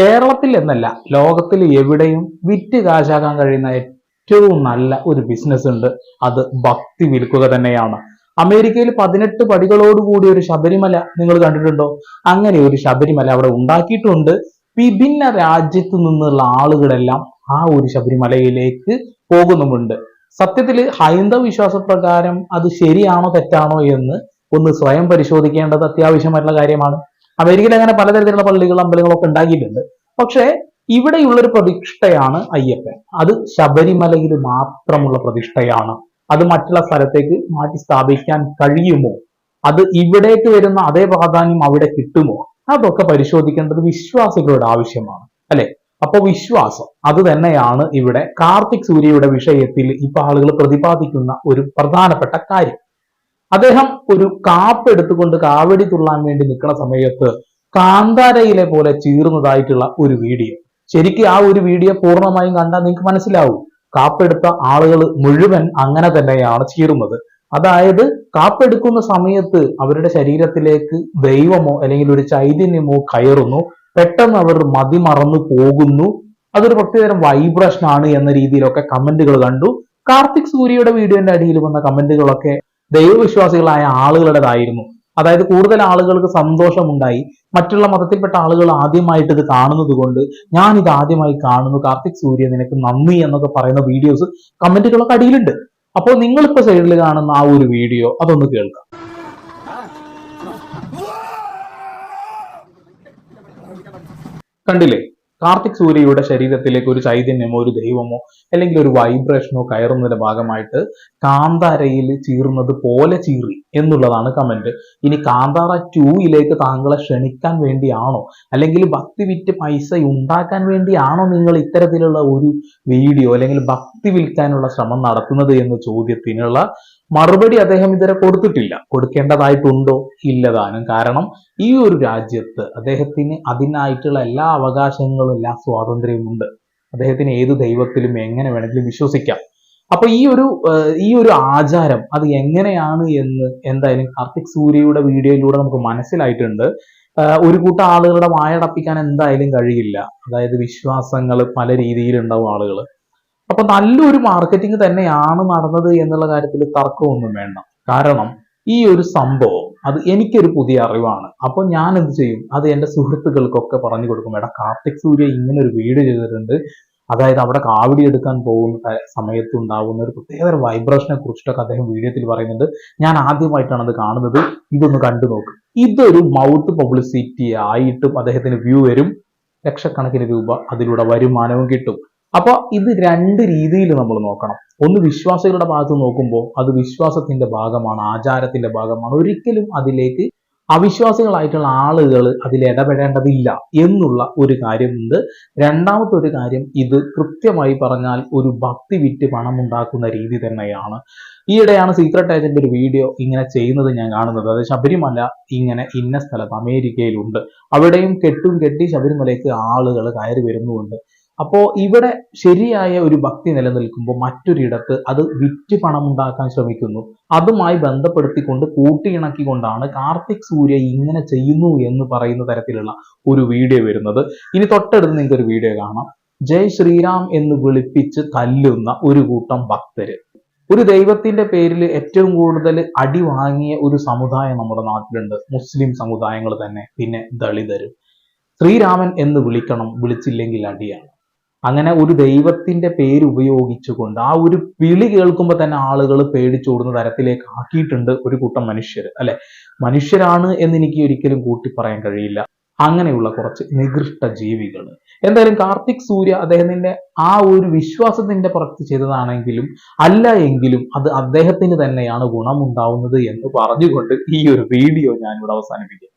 കേരളത്തിൽ എന്നല്ല ലോകത്തിൽ എവിടെയും വിറ്റ് കാശാക്കാൻ കഴിയുന്ന ഏറ്റവും നല്ല ഒരു ബിസിനസ് ഉണ്ട്. അത് ഭക്തി വിൽക്കുക തന്നെയാണ്. അമേരിക്കയിൽ പതിനെട്ട് പടികളോടുകൂടി ഒരു ശബരിമല നിങ്ങൾ കണ്ടിട്ടുണ്ടോ? അങ്ങനെ ഒരു ശബരിമല അവിടെ ഉണ്ടാക്കിയിട്ടുണ്ട്. വിഭിന്ന രാജ്യത്തു നിന്നുള്ള ആളുകളെല്ലാം ആ ഒരു ശബരിമലയിലേക്ക് പോകുന്നുമുണ്ട്. സത്യത്തിൽ ഹൈന്ദവ വിശ്വാസപ്രകാരം അത് ശരിയാണോ തെറ്റാണോ എന്ന് ഒന്ന് സ്വയം പരിശോധിക്കേണ്ടത് അത്യാവശ്യമായിട്ടുള്ള കാര്യമാണ്. അമേരിക്കയിൽ അങ്ങനെ പലതരത്തിലുള്ള പള്ളികളും അമ്പലങ്ങളൊക്കെ ഉണ്ടാക്കിയിട്ടുണ്ട്. പക്ഷേ ഇവിടെയുള്ള ഒരു പ്രതിഷ്ഠയാണ് അയ്യപ്പൻ. അത് ശബരിമലയിൽ മാത്രമുള്ള പ്രതിഷ്ഠയാണ്. അത് മറ്റുള്ള സ്ഥലത്തേക്ക് മാറ്റി സ്ഥാപിക്കാൻ കഴിയുമോ? അത് ഇവിടേക്ക് വരുന്ന അതേ പ്രാധാന്യം അവിടെ കിട്ടുമോ? അതൊക്കെ പരിശോധിക്കേണ്ടത് വിശ്വാസികളുടെ ആവശ്യമാണ്. അല്ലെ? അപ്പൊ വിശ്വാസം അത് തന്നെയാണ് ഇവിടെ കാർത്തിക് സൂര്യയുടെ വിഷയത്തിൽ ഇപ്പൊ ആളുകൾ പ്രതിപാദിക്കുന്ന ഒരു പ്രധാനപ്പെട്ട കാര്യം. അദ്ദേഹം ഒരു കാപ്പ് എടുത്തുകൊണ്ട് കാവടി തുള്ളാൻ വേണ്ടി നിൽക്കുന്ന സമയത്ത് കാന്താരയിലെ പോലെ ചീറുന്നതായിട്ടുള്ള ഒരു വീഡിയോ. ശരിക്കും ആ ഒരു വീഡിയോ പൂർണമായും കണ്ടാൽ നിങ്ങൾക്ക് മനസ്സിലാവും. കാപ്പെടുത്ത ആളുകൾ മുഴുവൻ അങ്ങനെ തന്നെയാണ് ചീറുന്നത്. അതായത് കാപ്പെടുക്കുന്ന സമയത്ത് അവരുടെ ശരീരത്തിലേക്ക് ദൈവമോ അല്ലെങ്കിൽ ഒരു ചൈതന്യമോ കയറുന്നു. പെട്ടെന്ന് അവർ മതിമറന്നു പോകുന്നു. അതൊരു പ്രത്യേകതരം വൈബ്രേഷൻ ആണ് എന്ന രീതിയിലൊക്കെ കമന്റുകൾ കണ്ടു. കാർത്തിക് സൂര്യയുടെ വീഡിയോന്റെ അടിയിൽ വന്ന കമന്റുകളൊക്കെ ദൈവവിശ്വാസികളായ ആളുകളുടേതായിരുന്നു. അതായത് കൂടുതൽ ആളുകൾക്ക് സന്തോഷമുണ്ടായി. മറ്റുള്ള മതത്തിൽപ്പെട്ട ആളുകൾ ആദ്യമായിട്ട് ഇത് കാണുന്നത് കൊണ്ട് ഞാൻ ഇത് ആദ്യമായി കാണുന്നു. കാർത്തിക് സൂര്യ നിനക്ക് നന്ദി എന്നൊക്കെ പറയുന്ന വീഡിയോസ് കമന്റുകളൊക്കെ അടിയിലുണ്ട്. അപ്പോൾ നിങ്ങളിപ്പോ സൈഡിൽ കാണുന്ന ആ ഒരു വീഡിയോ അതൊന്ന് കേൾക്കാം. കണ്ടില്ലേ? കാർത്തിക് സൂര്യയുടെ ശരീരത്തിലേക്ക് ഒരു ചൈതന്യമോ ഒരു ദൈവമോ അല്ലെങ്കിൽ ഒരു വൈബ്രേഷനോ കയറുന്നതിന്റെ ഭാഗമായിട്ട് കാന്താരയിൽ ചീറുന്നത് പോലെ ചീറി. എന്നുള്ളതാണ് കമന്റ് ഇനി കാന്താറ ടൂയിലേക്ക് താങ്കളെ ക്ഷണിക്കാൻ വേണ്ടിയാണോ? അല്ലെങ്കിൽ ഭക്തി വിറ്റ് പൈസ ഉണ്ടാക്കാൻ വേണ്ടിയാണോ നിങ്ങൾ ഇത്തരത്തിലുള്ള ഒരു വീഡിയോ അല്ലെങ്കിൽ ഭക്തി വിൽക്കാനുള്ള ശ്രമം നടത്തുന്നത് എന്ന ചോദ്യത്തിനുള്ള മറുപടി അദ്ദേഹം ഇതുവരെ കൊടുത്തിട്ടില്ല. കൊടുക്കേണ്ടതായിട്ടുണ്ടോ? ഇല്ലതാനും കാരണം ഈ ഒരു രാജ്യത്ത് അദ്ദേഹത്തിന് അതിനായിട്ടുള്ള എല്ലാ അവകാശങ്ങളും എല്ലാ സ്വാതന്ത്ര്യവും ഉണ്ട്. അദ്ദേഹത്തിന് ഏത് ദൈവത്തിലും എങ്ങനെ വേണമെങ്കിലും വിശ്വസിക്കാം. അപ്പൊ ഈ ഒരു ഈ ഒരു ആചാരം അത് എങ്ങനെയാണ് എന്ന് എന്തായാലും കാർത്തിക് സൂര്യയുടെ വീഡിയോയിലൂടെ നമുക്ക് മനസ്സിലായിട്ടുണ്ട്. ഒരു കൂട്ടം ആളുകളുടെ വായടപ്പിക്കാൻ എന്തായാലും കഴിയില്ല. അതായത് വിശ്വാസങ്ങൾ പല രീതിയിലുണ്ടാവും ആളുകൾ അപ്പൊ നല്ലൊരു മാർക്കറ്റിംഗ് തന്നെയാണ് നടന്നത് എന്നുള്ള കാര്യത്തിൽ തർക്കമൊന്നും വേണ്ട. കാരണം ഈ ഒരു സംഭവം അത് എനിക്കൊരു പുതിയ അറിവാണ്. അപ്പൊ ഞാൻ എന്ത് ചെയ്യും? അത് എന്റെ സുഹൃത്തുക്കൾക്കൊക്കെ പറഞ്ഞു കൊടുക്കും. എടാ കാർത്തിക് സൂര്യ ഇങ്ങനെ ഒരു വീഡിയോ ചെയ്തിട്ടുണ്ട്. അതായത് അവിടെ കാവടി എടുക്കാൻ പോകുന്ന സമയത്ത് ഉണ്ടാവുന്ന ഒരു പ്രത്യേക വൈബ്രേഷനെ കുറിച്ചിട്ടൊക്കെ അദ്ദേഹം വീഡിയോത്തിൽ പറയുന്നുണ്ട്. ഞാൻ ആദ്യമായിട്ടാണ് അത് കാണുന്നത്. ഇതൊന്ന് കണ്ടു നോക്ക്. ഇതൊരു മൗത്ത് പബ്ലിസിറ്റി ആയിട്ടും അദ്ദേഹത്തിന് വ്യൂ വരും. ലക്ഷക്കണക്കിന് രൂപ അതിലൂടെ വരുമാനവും കിട്ടും. അപ്പൊ ഇത് രണ്ട് രീതിയിൽ നമ്മൾ നോക്കണം. ഒന്ന് വിശ്വാസികളുടെ ഭാഗത്ത് നോക്കുമ്പോൾ അത് വിശ്വാസത്തിന്റെ ഭാഗമാണ് ആചാരത്തിന്റെ ഭാഗമാണ്. ഒരിക്കലും അതിലേക്ക് അവിശ്വാസികളായിട്ടുള്ള ആളുകൾ അതിൽ ഇടപെടേണ്ടതില്ല എന്നുള്ള ഒരു കാര്യമുണ്ട്. രണ്ടാമത്തെ ഒരു കാര്യം ഇത് കൃത്യമായി പറഞ്ഞാൽ ഒരു ഭക്തി വിറ്റ് പണം ഉണ്ടാക്കുന്ന രീതി തന്നെയാണ്. ഈയിടെയാണ് സീക്രട്ട് ഏജന്റ് ഒരു വീഡിയോ ഇങ്ങനെ ചെയ്യുന്നത് ഞാൻ കാണുന്നത്. അത് ശബരിമല ഇങ്ങനെ ഇന്ന സ്ഥലത്ത് അമേരിക്കയിലുണ്ട്. അവിടെയും കെട്ടും കെട്ടി ശബരിമലയ്ക്ക് ആളുകൾ കയറി വരുന്നുമുണ്ട്. അപ്പോ ഇവിടെ ശരിയായ ഒരു ഭക്തി നിലനിൽക്കുമ്പോൾ മറ്റൊരിടത്ത് അത് വിറ്റ് പണം ഉണ്ടാക്കാൻ ശ്രമിക്കുന്നു. അതുമായി ബന്ധപ്പെടുത്തിക്കൊണ്ട് കൂട്ടിയിണക്കിക്കൊണ്ടാണ് കാർത്തിക് സൂര്യ ഇങ്ങനെ ചെയ്യുന്നു എന്ന് പറയുന്ന തരത്തിലുള്ള ഒരു വീഡിയോ വരുന്നത്. ഇനി തൊട്ടടുത്ത് നിങ്ങൾക്ക് ഒരു വീഡിയോ കാണാം. ജയ് ശ്രീറാം എന്ന് വിളിപ്പിച്ച് തല്ലുന്ന ഒരു കൂട്ടം ഭക്തര്. ഒരു ദൈവത്തിന്റെ പേരിൽ ഏറ്റവും കൂടുതൽ അടി വാങ്ങിയ ഒരു സമുദായം നമ്മുടെ നാട്ടിലുണ്ട്. മുസ്ലിം സമുദായങ്ങൾ തന്നെ പിന്നെ ദളിതരും. ശ്രീരാമൻ എന്ന് വിളിക്കണം വിളിച്ചില്ലെങ്കിൽ അടിയാണ്. അങ്ങനെ ഒരു ദൈവത്തിന്റെ പേര് ഉപയോഗിച്ചുകൊണ്ട് ആ ഒരു വിളി കേൾക്കുമ്പോൾ തന്നെ ആളുകൾ പേടിച്ചോടുന്ന തരത്തിലേക്ക് ആക്കിയിട്ടുണ്ട് ഒരു കൂട്ടം മനുഷ്യർ അല്ലെ? മനുഷ്യരാണ് എന്ന് എനിക്ക് ഒരിക്കലും കൂട്ടി പറയാൻ കഴിയില്ല. അങ്ങനെയുള്ള കുറച്ച് നികൃഷ്ട ജീവികൾ. എന്തായാലും കാർത്തിക് സൂര്യ അദ്ദേഹത്തിന്റെ ആ ഒരു വിശ്വാസത്തിന്റെ പുറത്ത് ചെയ്തതാണെങ്കിലും അല്ല എങ്കിലും അത് അദ്ദേഹത്തിന് തന്നെയാണ് ഗുണമുണ്ടാവുന്നത് എന്ന് പറഞ്ഞുകൊണ്ട് ഈ ഒരു വീഡിയോ ഞാനിവിടെ അവസാനിപ്പിക്കും